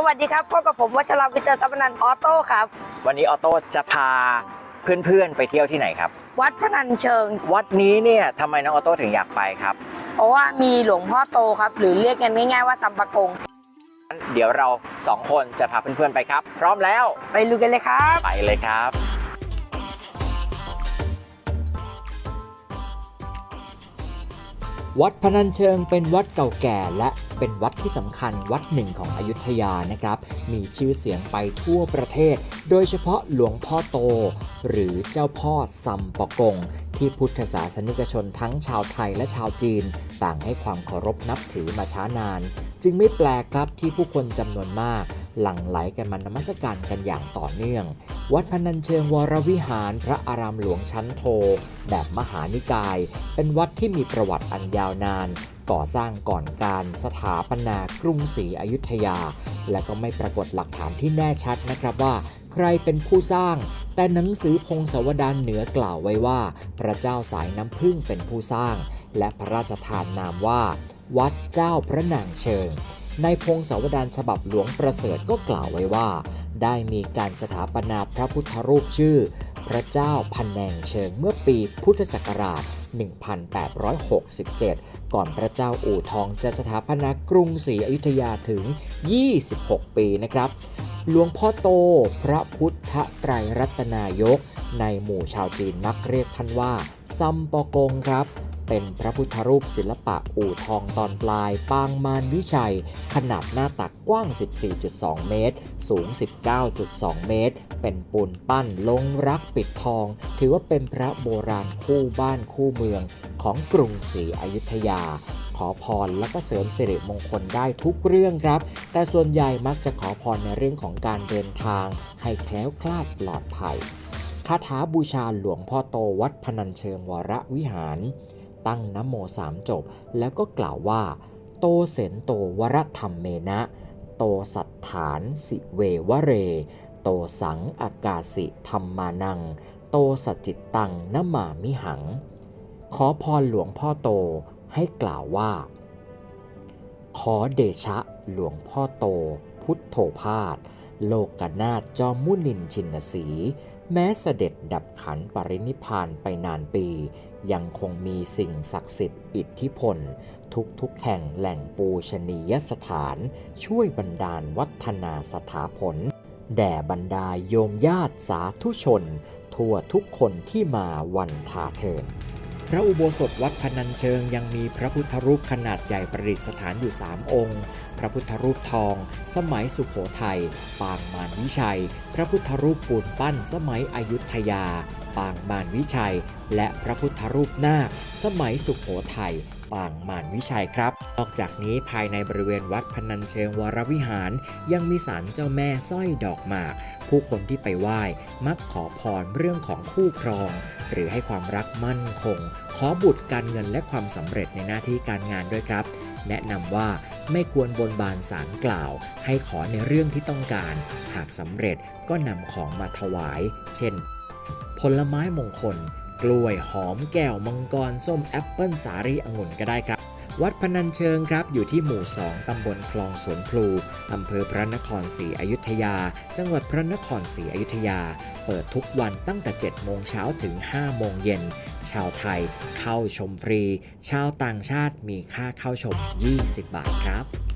สวัสดีครับพบกับผมวัชรวิทย์เตอร์สัพนันท์ออโต้ครับ วันนี้ออโต้จะพาเพื่อนๆไปเที่ยวที่ไหนครับ วัดพนัญเชิง วัดนี้เนี่ยทำไมน้องออโต้ถึงอยากไปครับเพราะว่ามีหลวงพ่อโตครับ หรือเรียกกันง่ายๆว่าสัมปะกงเดี๋ยวเราสองคนจะพาเพื่อนๆไปครับ พร้อมแล้วไปดูกันเลยครับ ไปเลยครับ วัดพนัญเชิงเป็นวัดเก่าแก่และ เป็นวัดที่สำคัญวัดหนึ่งของอยุธยานะครับ มีชื่อเสียงไปทั่วประเทศ โดยเฉพาะหลวงพ่อโต หรือเจ้าพ่อซัมปะกง ที่พุทธศาสนิกชนทั้งชาวไทยและชาวจีน ต่างให้ความเคารพนับถือมาช้านาน จึงไม่แปลกครับที่ผู้คนจำนวนมาก หลั่งไหลกันมานมัสการกันอย่างต่อเนื่อง วัดพนัญเชิงวรวิหารพระอารามหลวงชั้นโท แบบมหานิกาย เป็นวัดที่มีประวัติอันยาวนาน ก่อสร้างก่อนการสถาปนากรุงศรีอยุธยา และก็ไม่ปรากฏหลักฐานที่แน่ชัดนะครับว่าใครเป็นผู้สร้าง แต่หนังสือพงศาวดารเหนือกล่าวไว้ว่า พระเจ้าสายน้ำพึ่งเป็นผู้สร้าง และพระราชทานนามว่า วัดเจ้าพระนางเชิง ในพงศาวดารฉบับหลวงประเสริฐก็กล่าวไว้ว่า ได้มีการสถาปนาพระพุทธรูปชื่อ พระเจ้าพันแนงเชิงเมื่อปีพุทธศักราช 1867 ก่อนพระเจ้าอู่ทองจะสถาปนากรุงศรีอยุธยาถึง 26 ปีนะครับหลวงพ่อโต พระพุทธไตรรัตนายก ในหมู่ชาวจีนมักเรียกท่านว่าซัมปอกงครับ เป็นพระพุทธรูปศิลปะอู่ทองตอนปลาย ปางมารวิชัย ขนาดหน้าตักกว้าง 14.2 เมตร สูง 19.2 เมตร เป็นปูนปั้นลงรักปิดทอง ถือว่าเป็นพระโบราณคู่บ้านคู่เมืองของกรุงศรีอยุธยา ขอพรและก็เสริมสิริมงคลได้ทุกเรื่องครับ แต่ส่วนใหญ่มักจะขอพรในเรื่องของการเดินทาง ให้แคล้วคลาดปลอดภัยคาถาบูชาหลวงพ่อโตวัดพนัญเชิงวรวิหาร ตั้งนโมสามจบ แล้วก็กล่าวว่า โตเสนโตวรธรรมเมนะ โตสัทฐานสิเววเร โตสังอากาสิธรรมานัง โตสัจจิตตังนมามิหัง ขอพรหลวงพ่อโตให้กล่าวว่า ขอเดชะหลวงพ่อโต พุทโธพาสโลกนาถจอมมุนินชินสี แม้เสด็จดับขันปรินิพานไปนานปี ยังคงมีสิ่งศักดิ์สิทธิ์อิทธิพล ทุกทุกแห่งแหล่งปูชนียสถาน ช่วยบรรดาลวัฒนาสถาผล แด่บรรดาโยมญาติสาธุชน ทั่วทุกคนที่มาวันทาเทิน พระอุโบสถวัดพนัญเชิงยังมีพระพุทธรูปขนาดใหญ่ประดิษฐานอยู่ 3 องค์ พระพุทธรูปทอง สมัยสุขโขทัย ปางมารวิชัย พระพุทธรูปปูนปั้นสมัยอยุธยา ปางมารวิชัย และพระพุทธรูปนาค สมัยสุขโขทัย ปางมารวิชัยครับ นอกจากนี้ภายในบริเวณวัดพนัญเชิงวรวิหาร ยังมีศาลเจ้าแม่สร้อยดอกหมาก ผู้คนที่ไปไหว้มักขอพรเรื่องของคู่ครอง หรือให้ความรักมั่นคง ขอบุตรการเงินและความสำเร็จในหน้าที่การงานด้วยครับ แนะนำว่าไม่ควรบนบานสารกล่าว ให้ขอในเรื่องที่ต้องการ หากสำเร็จก็นำของมาถวาย เช่น ผลไม้มงคล กล้วยหอมแก้วมังกรส้มแอปเปิลสาลี่องุ่นก็ได้ครับ วัดพนัญเชิงครับ อยู่ที่หมู่ 2 ตำบลคลองสวนพลูอำเภอพระนครศรีอยุธยา จังหวัดพระนครศรีอยุธยา เปิดทุกวันตั้งแต่ 7 โมงเช้าถึง 5 โมงเย็น ชาวไทยเข้าชมฟรี ชาวต่างชาติมีค่าเข้าชม 20 บาทครับ